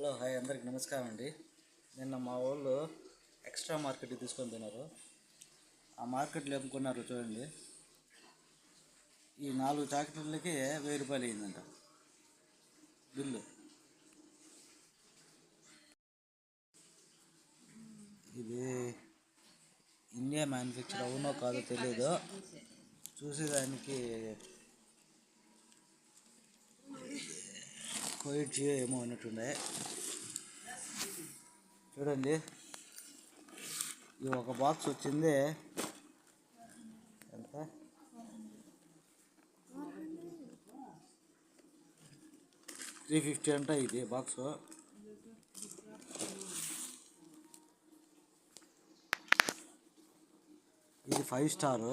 Hello hi అందరికి నమస్కారం అండి. నిన్న మా వాళ్ళు ఎక్స్ట్రా మార్కెట్కి తీసుకొని తిన్నారు ఆ మార్కెట్లో అమ్ముకున్నారు చూడండి. ఈ నాలుగు చాకెట్లకి వెయ్యి రూపాయలు అయిందంట. బిల్లు. ఇది ఇండియా మ్యానుఫ్యాక్చర్ అవునో కాదో తెలియదు చూసేదానికి కోవిడ్ జియో ఏమో ఉన్నట్టుండే చూడండి. ఈ ఒక బాక్స్ వచ్చింది. ఎంత? త్రీ ఫిఫ్టీ అంట ఇది బాక్స్. ఇది ఫైవ్ స్టారు.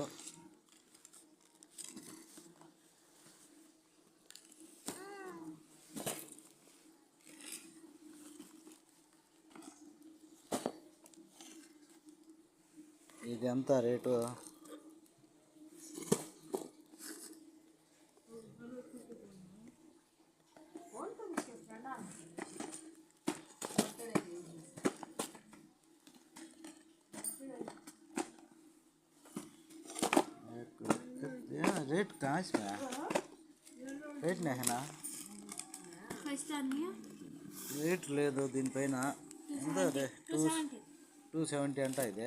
ఇది ఎంత రేటు रेट कहाँ इसमें है rate నేహనా five star Nia rate లేదు దీనిపైన ఎంత రే టూ టూ సెవెంటీ అంట ఇది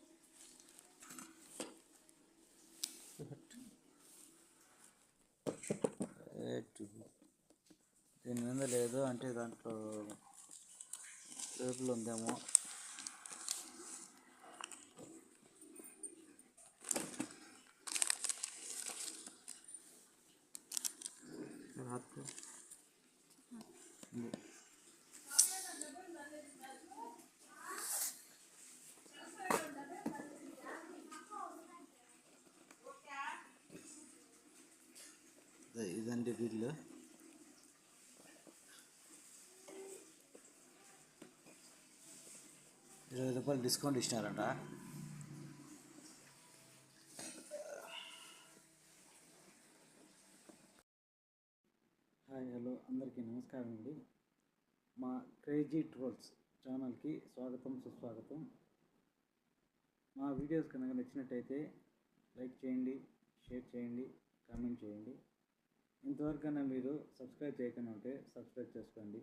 రేటు దీని మీద లేదు అంటే దాంట్లో రేపులు ఉందేమో. రాత్రి. पे వీళ్ళు. ఇరవై రూపాయలు డిస్కౌంట్ ఇచ్చినారంట. హాయ్ హలో అందరికీ నమస్కారం అండి. మా క్రేజీ ట్రోల్స్ ఛానల్కి స్వాగతం సుస్వాగతం. మా వీడియోస్ కనుక నచ్చినట్టయితే లైక్ చేయండి షేర్ చేయండి కామెంట్ చేయండి. ఇంతవరకైనా మీరు సబ్స్క్రైబ్ చేయకుండా ఉంటే సబ్స్క్రైబ్ చేసుకోండి.